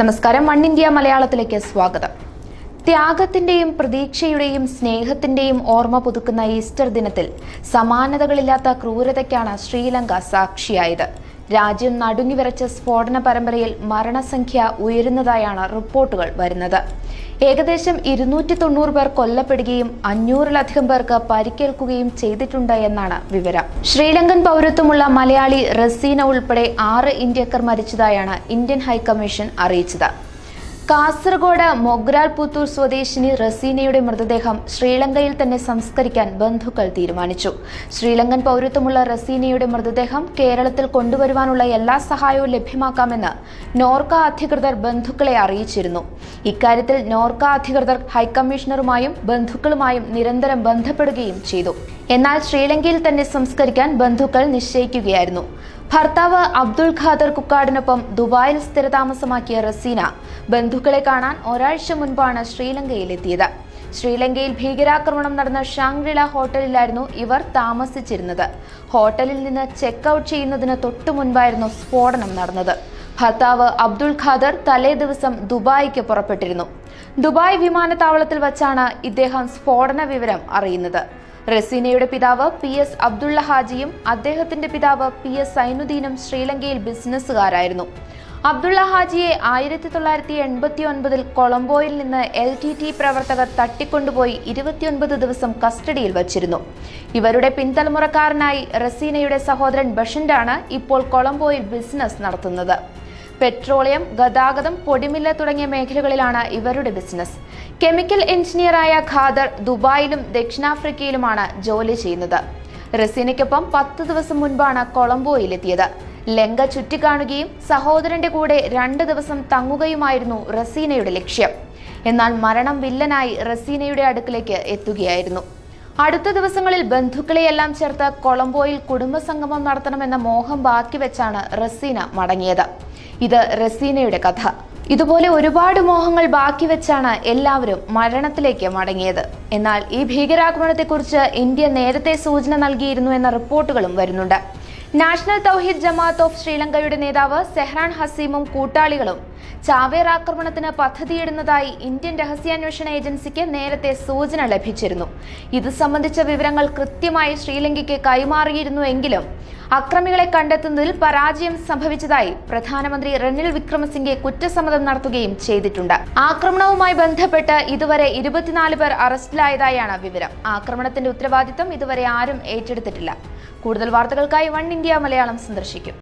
നമസ്കാരം. One India മലയാളത്തിലേക്ക് സ്വാഗതം. ത്യാഗത്തിന്റെയും പ്രതീക്ഷയുടെയും സ്നേഹത്തിന്റെയും ഓർമ്മ പുതുക്കുന്ന ഈസ്റ്റർ ദിനത്തിൽ സമാനതകളില്ലാത്ത ക്രൂരതയ്ക്കാണ് ശ്രീലങ്ക സാക്ഷിയായത്. രാജ്യം നടുങ്ങിവിറച്ച സ്ഫോടന പരമ്പരയിൽ മരണസംഖ്യ ഉയരുന്നതായാണ് റിപ്പോർട്ടുകൾ വരുന്നത്. ഏകദേശം ഇരുന്നൂറ്റി തൊണ്ണൂറ് പേർ കൊല്ലപ്പെടുകയും അഞ്ഞൂറിലധികം പേർക്ക് പരിക്കേൽക്കുകയും ചെയ്തിട്ടുണ്ട് എന്നാണ് വിവരം. ശ്രീലങ്കൻ പൗരത്വമുള്ള മലയാളി റസീന ഉൾപ്പെടെ ആറ് ഇന്ത്യക്കാർ മരിച്ചതായാണ് ഇന്ത്യൻ ഹൈക്കമ്മീഷൻ അറിയിച്ചത്. കാസർഗോഡ് മൊഗ്രാൽ പുത്തൂർ സ്വദേശിനി റസീനയുടെ മൃതദേഹം ശ്രീലങ്കയിൽ തന്നെ സംസ്കരിക്കാൻ ബന്ധുക്കൾ തീരുമാനിച്ചു. ശ്രീലങ്കൻ പൗരത്വമുള്ള റസീനയുടെ മൃതദേഹം കേരളത്തിൽ കൊണ്ടുവരുവാനുള്ള എല്ലാ സഹായവും ലഭ്യമാക്കാമെന്ന് നോർക്ക അധികൃതർ ബന്ധുക്കളെ അറിയിച്ചിരുന്നു. ഇക്കാര്യത്തിൽ നോർക്ക അധികൃതർ ഹൈക്കമ്മീഷണറുമായും ബന്ധുക്കളുമായും നിരന്തരം ബന്ധപ്പെടുകയും ചെയ്തു. എന്നാൽ ശ്രീലങ്കയിൽ തന്നെ സംസ്കരിക്കാൻ ബന്ധുക്കൾ നിശ്ചയിക്കുകയായിരുന്നു. ഭർത്താവ് അബ്ദുൾ ഖാദർ കുക്കാടിനൊപ്പം ദുബായിൽ സ്ഥിരതാമസമാക്കിയ റസീന ബന്ധുക്കളെ കാണാൻ ഒരാഴ്ച മുൻപാണ് ശ്രീലങ്കയിലെത്തിയത്. ശ്രീലങ്കയിൽ ഭീകരാക്രമണം നടന്ന ഷാങ്ഗ്രില ഹോട്ടലിലായിരുന്നു ഇവർ താമസിച്ചിരുന്നത്. ഹോട്ടലിൽ നിന്ന് ചെക്ക് ഔട്ട് ചെയ്യുന്നതിന് തൊട്ടു മുൻപായിരുന്നു സ്ഫോടനം നടന്നത്. ഭർത്താവ് അബ്ദുൾ ഖാദർ തലേ ദിവസം ദുബായിക്ക് പുറപ്പെട്ടിരുന്നു. ദുബായ് വിമാനത്താവളത്തിൽ വച്ചാണ് ഇദ്ദേഹം സ്ഫോടന വിവരം അറിയുന്നത്. റസീനയുടെ പിതാവ് പി എസ് അബ്ദുള്ള ഹാജിയും അദ്ദേഹത്തിന്റെ പിതാവ് പി എസ് സൈനുദ്ദീനും ശ്രീലങ്കയിൽ ബിസിനസ്സുകാരായിരുന്നു. അബ്ദുള്ള ഹാജിയെ ആയിരത്തി തൊള്ളായിരത്തി എൺപത്തി ഒൻപതിൽ കൊളംബോയിൽ നിന്ന് എൽ ടി ടി പ്രവർത്തകർ തട്ടിക്കൊണ്ടുപോയി ഇരുപത്തിയൊൻപത് ദിവസം കസ്റ്റഡിയിൽ വച്ചിരുന്നു. ഇവരുടെ പിൻതലമുറക്കാരനായി റസീനയുടെ സഹോദരൻ ബഷന്റാണ് ഇപ്പോൾ കൊളംബോയിൽ ബിസിനസ് നടത്തുന്നത്. പെട്രോളിയം ഗതാഗതം പൊടിമില്ല തുടങ്ങിയ മേഖലകളിലാണ് ഇവരുടെ ബിസിനസ്. കെമിക്കൽ എഞ്ചിനീയറായ ഖാദർ ദുബായിലും ദക്ഷിണാഫ്രിക്കയിലുമാണ് ജോലി ചെയ്യുന്നത്. റസീനയ്ക്കൊപ്പം പത്ത് ദിവസം മുൻപാണ് കൊളംബോയിലെത്തിയത്. ലങ്ക ചുറ്റിക്കാണുകയും സഹോദരന്റെ കൂടെ രണ്ട് ദിവസം തങ്ങുകയുമായിരുന്നു റസീനയുടെ ലക്ഷ്യം. എന്നാൽ മരണം വില്ലനായി റസീനയുടെ അടുക്കിലേക്ക് എത്തുകയായിരുന്നു. അടുത്ത ദിവസങ്ങളിൽ ബന്ധുക്കളെയെല്ലാം ചേർത്ത് കൊളംബോയിൽ കുടുംബസംഗമം നടത്തണമെന്ന മോഹം ബാക്കി വെച്ചാണ് റസീന മടങ്ങിയത്. ഇത് റസീനയുടെ കഥ. ഇതുപോലെ ഒരുപാട് മോഹങ്ങൾ ബാക്കി വെച്ചാണ് എല്ലാവരും മരണത്തിലേക്ക് മടങ്ങിയത്. എന്നാൽ ഈ ഭീകരാക്രമണത്തെക്കുറിച്ച് ഇന്ത്യ നേരത്തെ സൂചന നൽകിയിരുന്നു എന്ന റിപ്പോർട്ടുകളും വരുന്നുണ്ട്. നാഷണൽ തൗഹീദ് ജമാഅത്ത് ഓഫ് ശ്രീലങ്കയുടെ നേതാവ് സെഹ്റാൻ ഹസീമും കൂട്ടാളികളും ചാവേർ ആക്രമണത്തിന് പദ്ധതിയിടുന്നതായി ഇന്ത്യൻ രഹസ്യാന്വേഷണ ഏജൻസിക്ക് നേരത്തെ സൂചന ലഭിച്ചിരുന്നു. ഇത് സംബന്ധിച്ച വിവരങ്ങൾ കൃത്യമായി ശ്രീലങ്കയ്ക്ക് കൈമാറിയിരുന്നുവെങ്കിലും അക്രമികളെ കണ്ടെത്തുന്നതിൽ പരാജയം സംഭവിച്ചതായി പ്രധാനമന്ത്രി റെനിൽ വിക്രമസിംഗെ കുറ്റസമ്മതം നടത്തുകയും ചെയ്തിട്ടുണ്ട്. ആക്രമണവുമായി ബന്ധപ്പെട്ട് ഇതുവരെ ഇരുപത്തിനാല് പേർ അറസ്റ്റിലായതായാണ് വിവരം. ആക്രമണത്തിന്റെ ഉത്തരവാദിത്തം ഇതുവരെ ആരും ഏറ്റെടുത്തിട്ടില്ല. കൂടുതൽ വാർത്തകൾക്കായി വൺ ഇന്ത്യ മലയാളം സന്ദർശിക്കും.